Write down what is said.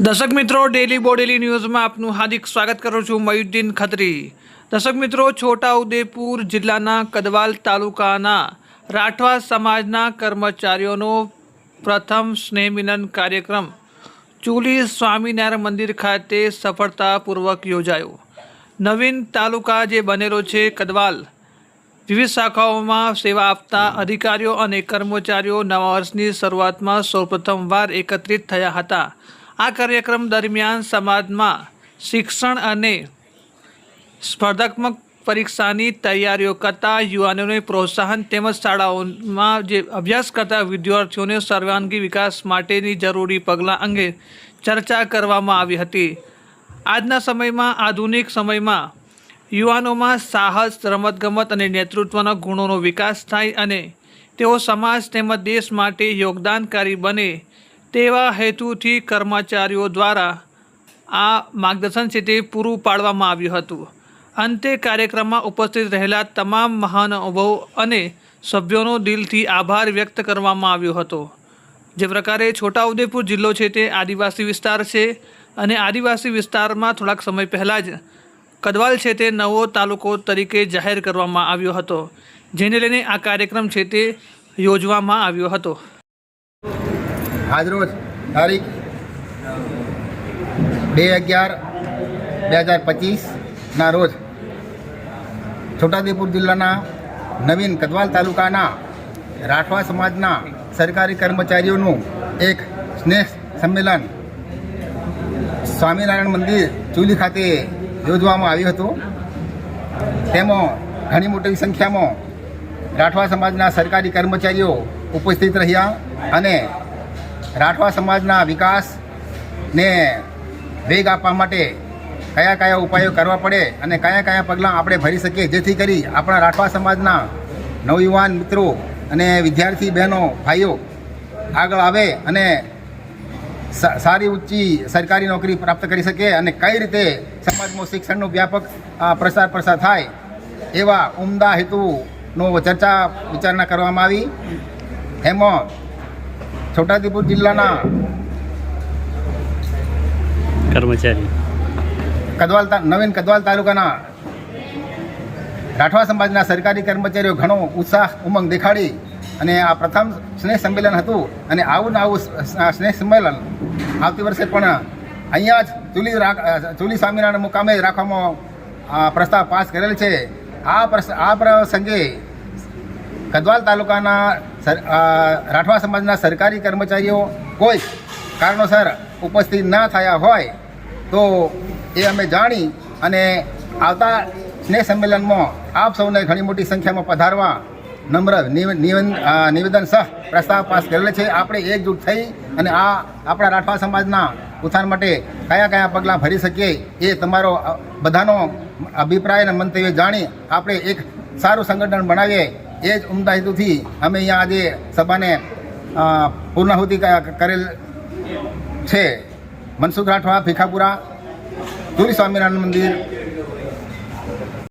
દર્શક મિત્રો ડેલી બોડેલી ન્યૂઝમાં આપનું હાર્દિક સ્વાગત કરું છું મયુદ્દીન ખત્રી. દર્શક મિત્રો, છોટાઉદેપુર જિલ્લાના કદવાલ તાલુકાના રાઠવા સમાજના કર્મચારીઓનો પ્રથમ સ્નેહમિલન કાર્યક્રમ ચુલી સ્વામિનારાયણ મંદિર ખાતે સફળતાપૂર્વક યોજાયો. નવીન તાલુકા જે બનેલો છે કદવાલ, વિવિધ શાખાઓમાં સેવા આપતા અધિકારીઓ અને કર્મચારીઓ નવા વર્ષની શરૂઆતમાં સૌપ્રથમવાર એકત્રિત થયા હતા. આ કાર્યક્રમ દરમિયાન સમાજમાં શિક્ષણ અને સ્પર્ધાત્મક પરીક્ષાની તૈયારીઓ કરતા યુવાનોને પ્રોત્સાહન તેમજ શાળાઓમાં જે અભ્યાસ કરતા વિદ્યાર્થીઓને સર્વાંગી વિકાસ માટેની જરૂરી પગલાં અંગે ચર્ચા કરવામાં આવી હતી. આજના સમયમાં, આધુનિક સમયમાં યુવાનોમાં સાહસ, રમતગમત અને નેતૃત્વના ગુણોનો વિકાસ થાય અને તેઓ સમાજ તેમજ દેશ માટે યોગદાનકારી બને તેવા હેતુથી કર્મચારીઓ દ્વારા આ માર્ગદર્શન છે તે પૂરું પાડવામાં આવ્યું હતું. અંતે કાર્યક્રમમાં ઉપસ્થિત રહેલા તમામ મહાનુભાવો અને સભ્યોનો દિલથી આભાર વ્યક્ત કરવામાં આવ્યો હતો. જે પ્રકારે છોટાઉદેપુર જિલ્લો છે તે આદિવાસી વિસ્તાર છે અને આદિવાસી વિસ્તારમાં થોડાક સમય પહેલાં જ કદવાલ છે તે નવો તાલુકો તરીકે જાહેર કરવામાં આવ્યો હતો. જેને લઈને આ કાર્યક્રમ છે તે યોજવામાં આવ્યો હતો. આજરોજ તારીખ બે અગિયાર બે હજાર પચીસના રોજ છોટાઉદેપુર જિલ્લાના નવીન કદવાલ તાલુકાના રાઠવા સમાજના સરકારી કર્મચારીઓનું એક સ્નેહ સંમેલન સ્વામિનારાયણ મંદિર ચુલી ખાતે યોજવામાં આવ્યું હતું. તેમાં ઘણી મોટી સંખ્યામાં રાઠવા સમાજના સરકારી કર્મચારીઓ ઉપસ્થિત રહ્યા અને રાઠવા સમાજના વિકાસને વેગ આપવા માટે કયા કયા ઉપાયો કરવા પડે અને કયા કયા પગલાં આપણે ભરી શકીએ? જેથી કરી આપણા રાઠવા સમાજના નવયુવાન મિત્રો અને વિદ્યાર્થી બહેનો, ભાઈઓ આગળ આવે અને સારી ઊંચી સરકારી નોકરી પ્રાપ્ત કરી શકે અને કઈ રીતે સમાજમાં શિક્ષણનો વ્યાપક પ્રસાર પ્રસાર થાય એવા ઉમદા હેતુનો ચર્ચા વિચારણા કરવામાં આવી. એમાં છોટાઉદેપુર જિલ્લાના કર્મચારી. કદવાલ નવીન કદવાલ તાલુકાના રાઠવા સમાજના સરકારી કર્મચારીઓ ઘણો ઉત્સાહ ઉમંગ દેખાડી અને આ પ્રથમ સ્નેહ સંમેલન હતું અને આવું ને આવું સ્નેહ સંમેલન આવતી વર્ષે પણ અહીંયા જ ચુલી ચૂલી સ્વામિનારાયણ મુકામે રાખવામાં પ્રસ્તાવ પાસ કરેલ છે. આ પ્રસ આ પ્રસંગે કદવાલ તાલુકાના રાઠવા સમાજના સરકારી કર્મચારીઓ કોઈ કારણોસર ઉપસ્થિત ના થયા હોય તો એ અમે જાણી અને આવતા સ્નેહ સંમેલનમાં આપ સૌને ઘણી મોટી સંખ્યામાં પધારવા નમ્ર નિવે- નિવેદન નિવેદન સહ પ્રસ્તાવ પાસ કરેલો છે. આપણે એકજૂટ થઈ અને આ આપણા રાઠવા સમાજના ઉત્થાન માટે કયા કયા પગલાં ભરી શકીએ એ તમારો બધાનો અભિપ્રાય અને મંતવ્ય જાણી આપણે એક સારું સંગઠન બનાવીએ એ જ ઉમદા હેતુથી અમે અહીંયા આજે સભાને પૂર્ણાહુતિ કરેલ છે. મનસુખ રાઠવા, ભીખાપુરા તુરી સ્વામિનારાયણ મંદિર